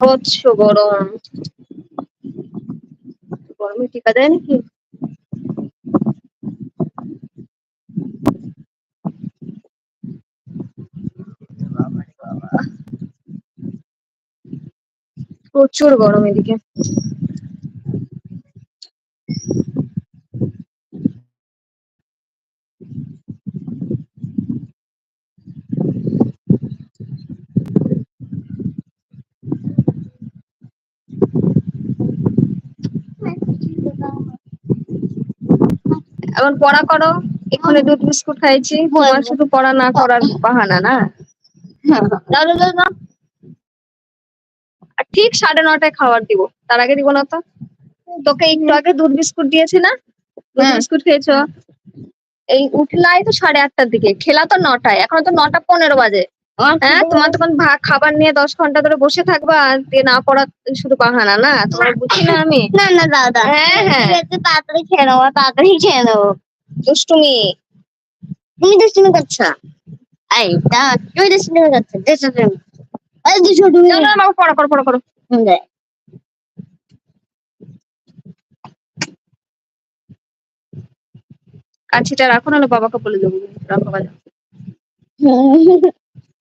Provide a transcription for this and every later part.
হচ্ছে গরম। গরমে টিকা দেয় নাকি? প্রচুর গরম এদিকে। এখন পড়া করো এখানে দুধ বিস্কুট খাইছি তোমার শুধু পড়া না করার বাহানা না। আর ঠিক সাড়ে নটায় খাবার দিব তার আগে দিব না তো। তোকে একটু আগে দুধ বিস্কুট দিয়েছি না? দুধ হ্যাঁ। বিস্কুট খেয়েছো? এই উঠলাই তো সাড়ে আটটার দিকে খেলা তো নটায় এখন তো নটা পনেরো বাজে। হ্যাঁ তোমার তখন ভাগ খাবার নিয়ে দশ ঘণ্টা ধরে বসে থাকবা দিয়ে না পড়া শুধু বাহানা না? তোমার বুঝি না আমি? না না দাদা। হ্যাঁ হ্যাঁ। তাড়াতাড়ি খেয়ে নেব তাড়াতাড়ি খেয়ে নেব দুষ্টুমি। তুমি দুষ্টুমি করছ? এই তা তুমি দুষ্টুমি করছ? দুষ্টুমি। এই দুষ্টুমি। চলো আমাকে পড়া করো পড়া করো দে। কাছিটা রাখো নাহলে বাবাকে বলে দেবো। রাখো বাজা।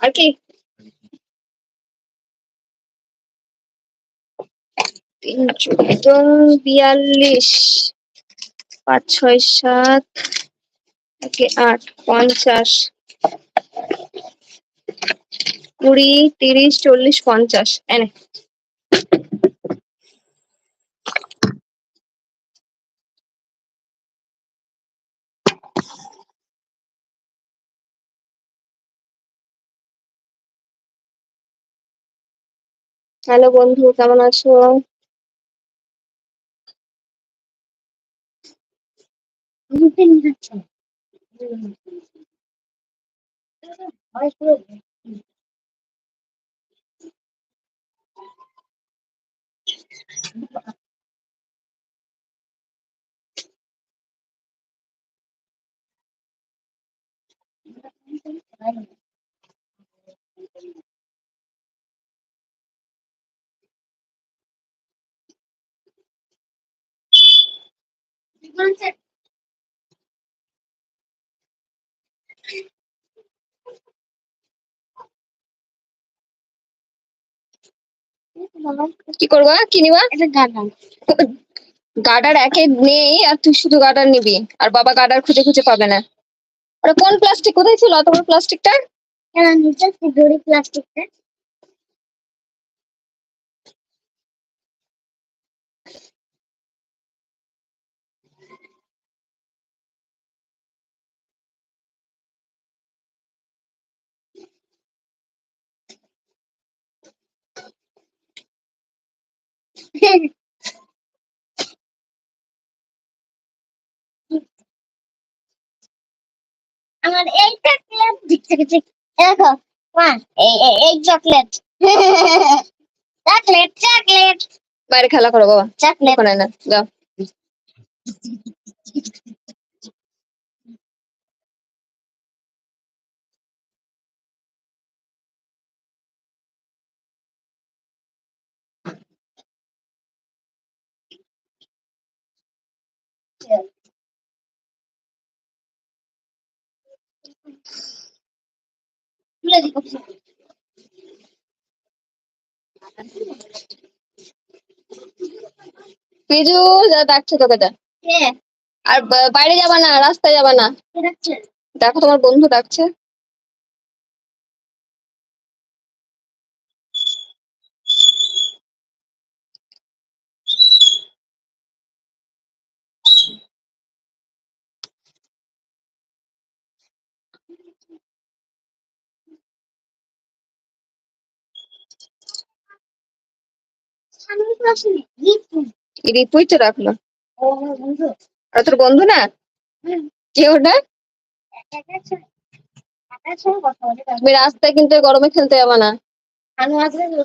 আর কি তিন চোদ্দ বিয়াল্লিশ পাঁচ, ছয়, সাত আট, পঞ্চাশ, কুড়ি, তিরিশ, চল্লিশ, পঞ্চাশ, এনে। হ্যালো বন্ধু, কেমন আছো? One second. কি করবা? কি নিবা? গার্ডার একে নেই আর তুই শুধু গার্ডার নিবি। আর বাবা গার্ডার খুঁজে খুঁজে পাবে না। ওটা কোন প্লাস্টিক? কোথায় ছিল? অত বড় প্লাস্টিকটা কেন নিচে প্লাস্টিকটা। আমার এই চকলেট দেখো মা এই এই- এই চকলেট চকলেট চকলেট বাইরে খেলা করো বাবা। চকলেট করে না যাও। তুলে দিবো পিজু যা ডাকছে তোকে যা। আর বাইরে যাবা না রাস্তায় যাবা না। দেখো তোমার বন্ধু ডাকছে। রিপুই তো রাখল আর তোর বন্ধু না? তুমি রাস্তায় কিন্তু গরমে খেলতে যাবা না।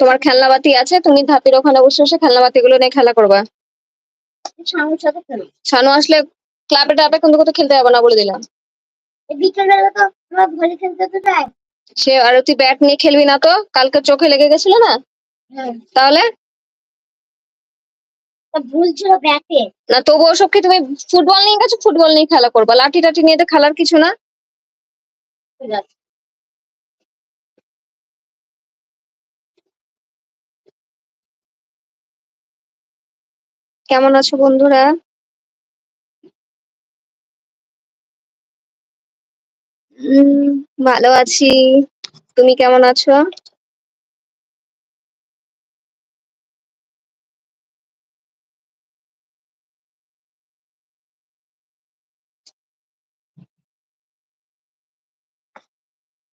তোমার খেলনা বাতি আছে, তুমি ধাপির ওখানে বসে বসে খেলনা বাতিগুলো নিয়ে খেলা করবা। শানু আসলে ক্লাবে টাবে কিন্তু কোথাও খেলতে যাবে না বলে দিলাম। সে, আর তুই ব্যাট নিয়ে খেলবি না তো? কালকে চোখে লেগে গেছিল না? তাহলে? তা ভুল ব্যাটে না তবু ওসব কি তুমি ফুটবল নিয়ে গেছো? ফুটবল নিয়ে খেলা করবা? লাঠি টাঠি নিয়ে তো খেলার কিছু না? কেমন আছো বন্ধুরা? ভালো আছি। তুমি কেমন আছো?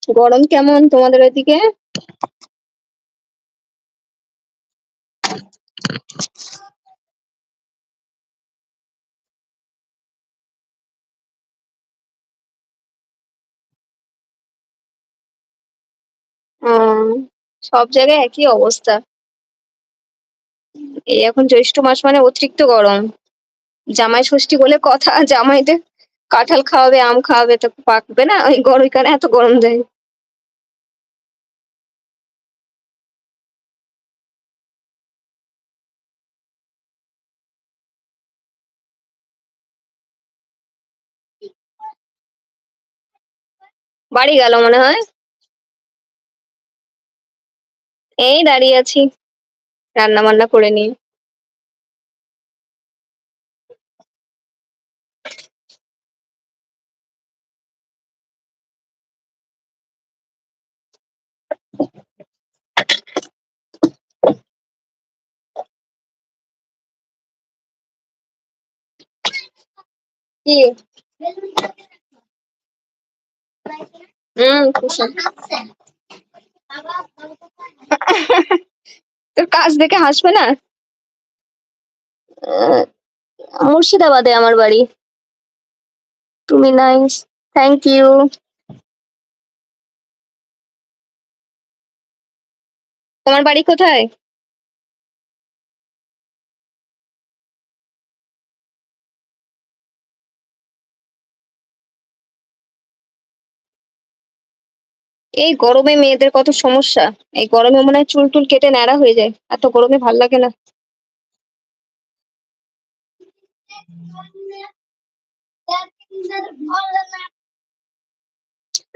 গরম কেমন তোমাদের ওইদিকে? সব জায়গায় একই অবস্থা। এই এখন জ্যৈষ্ঠ মাস মানে অতিরিক্ত গরম। জামাই ষষ্ঠী বলে কথা, জামাইদের কাঁঠাল খাওয়াবে, আম খাওয়াবে, তো পাকবে না। ওই গরম এত গরম দেয়। বাড়ি গেল মনে হয়। এই দাঁড়িয়ে আছি রান্না বান্না করে নিয়ে কি? হুম কুশল তোর কাজ দেখে হাসবে না? মুর্শিদাবাদে আমার বাড়ি। তুমি নাইস থ্যাংক ইউ তোমার বাড়ি কোথায়? এই গরমে মেয়েদের কত সমস্যা? এই গরমে মনে হয় চুল টুল কেটে ন্যাড়া হয়ে যায়। এত গরমে ভালো লাগে না।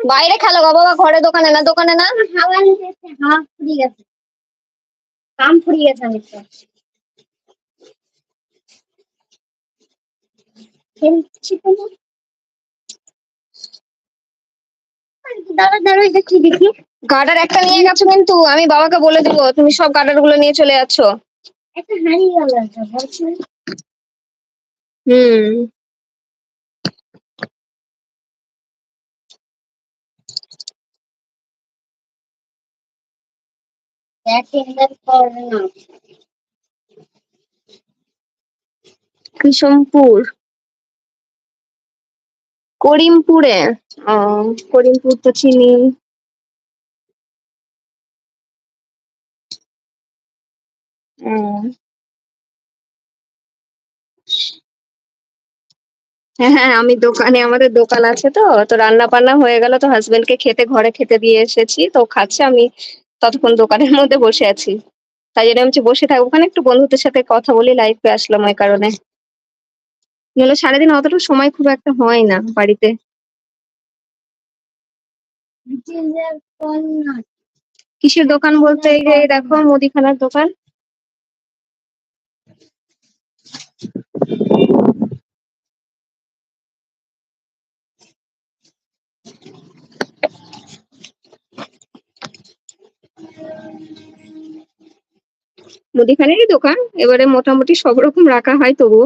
বাইরে খেলো গো বাবা, ঘরে দোকানে না দোকানে না? কাম খেলছি দাঁড়া দাঁড়া কি দেখি গার্ডার একটা নিয়ে গেছো কিন্তু আমি বাবাকে বলে দিব তুমি সব গার্ডারগুলো নিয়ে চলে যাচ্ছ। একটা হারিয়ে গেল? হুম টেন্ডার করে না কিশমপুর করিমপুরে? করিমপুর তো চিনি। হ্যাঁ হ্যাঁ আমি দোকানে, আমাদের দোকান আছে তো তো রান্না বান্না হয়ে গেল তো হাজবেন্ড কে খেতে, ঘরে খেতে দিয়ে এসেছি, তো খাচ্ছে আমি ততক্ষণ দোকানের মধ্যে বসে আছি। তাই জন্য আমি বসে থাকব, ওখানে একটু বন্ধুদের সাথে কথা বলি লাইফে আসলাম ওই কারণে। নাহলে সারাদিন অতটা সময় খুব একটা হয় না বাড়িতে। কিসের দোকান বলতে এই দেখো মুদিখানার দোকান। মুদিখানেরই দোকান, এবারে মোটামুটি সব রকম রাখা হয় তবুও।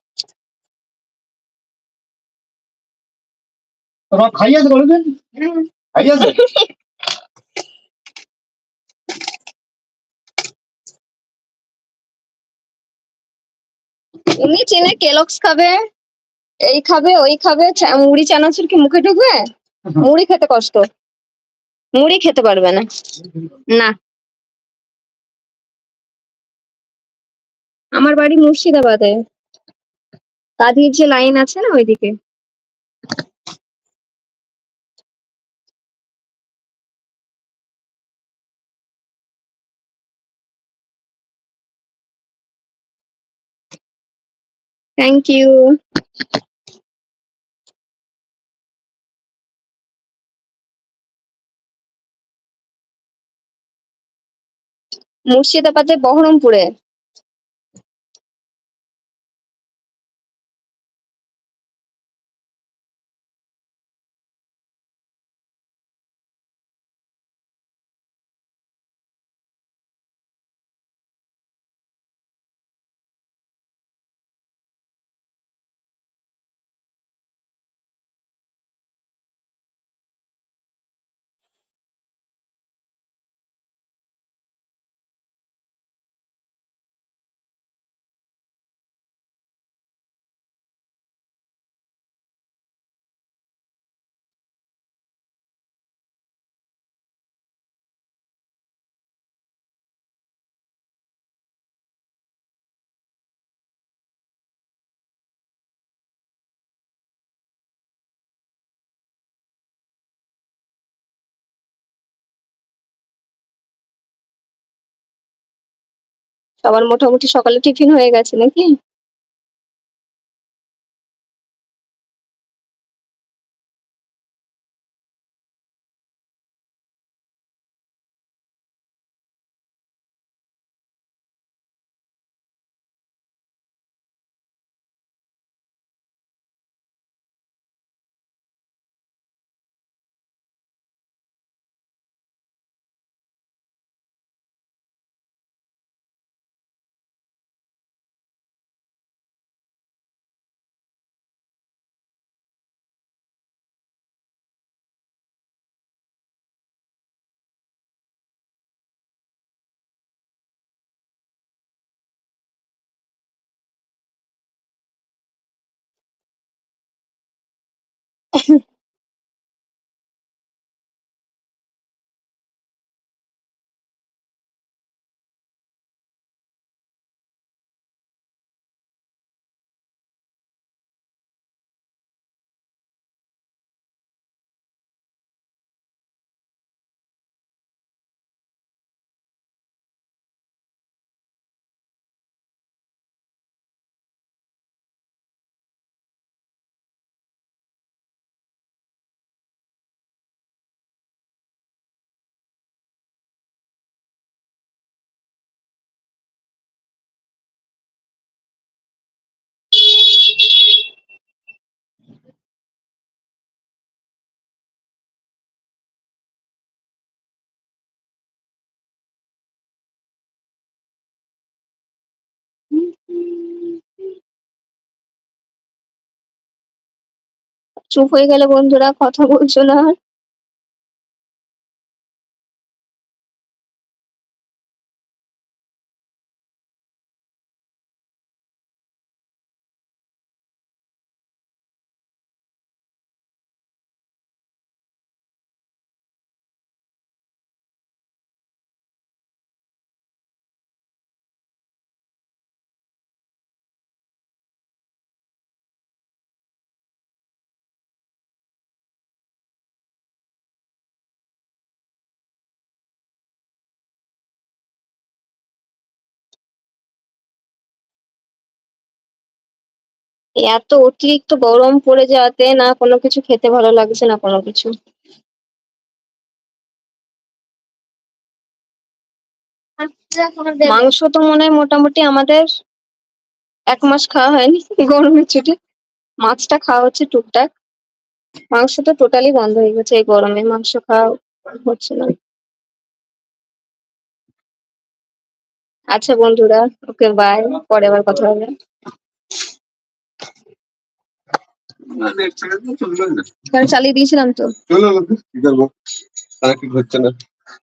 তোমার খাইয়ে আছে বলবেন আছে উনি চেনে কেলক্স খাবে এই খাবে ওই খাবে মুড়ি চানাচুর কি মুখে ঢুকবে? মুড়ি খেতে কষ্ট। মুড়ি খেতে পারবে না। না। আমার বাড়ি মুর্শিদাবাদে। কাঁদির যে লাইন আছে না ওইদিকে। থ্যাংক ইউ মুর্শিদাবাদে বহরমপুরে। সবার মোটামুটি সকালে টিফিন হয়ে গেছে নাকি? চুপ হয়ে গেলে বন্ধুরা কথা বলছো না? এত অতিরিক্ত গরম পড়ে যাওয়াতে না কোনো কিছু খেতে ভালো লাগছে না কোনো কিছু। মাংস তো মনে হয় মোটামুটি আমাদের এক মাস খাওয়া হয়নি গরমের ছুটি। মাছটা খাওয়া হচ্ছে টুকটাক। মাংস তো টোটালি বন্ধ হয়ে গেছে এই গরমে মাংস খাওয়া হচ্ছে না। আচ্ছা বন্ধুরা ওকে বাই পরে আবার কথা হবে না নেট ছেড়ে দিয়ে চলবে না কারণ চালিয়ে দিয়েছিলাম তো। চলো কি করব হচ্ছে না?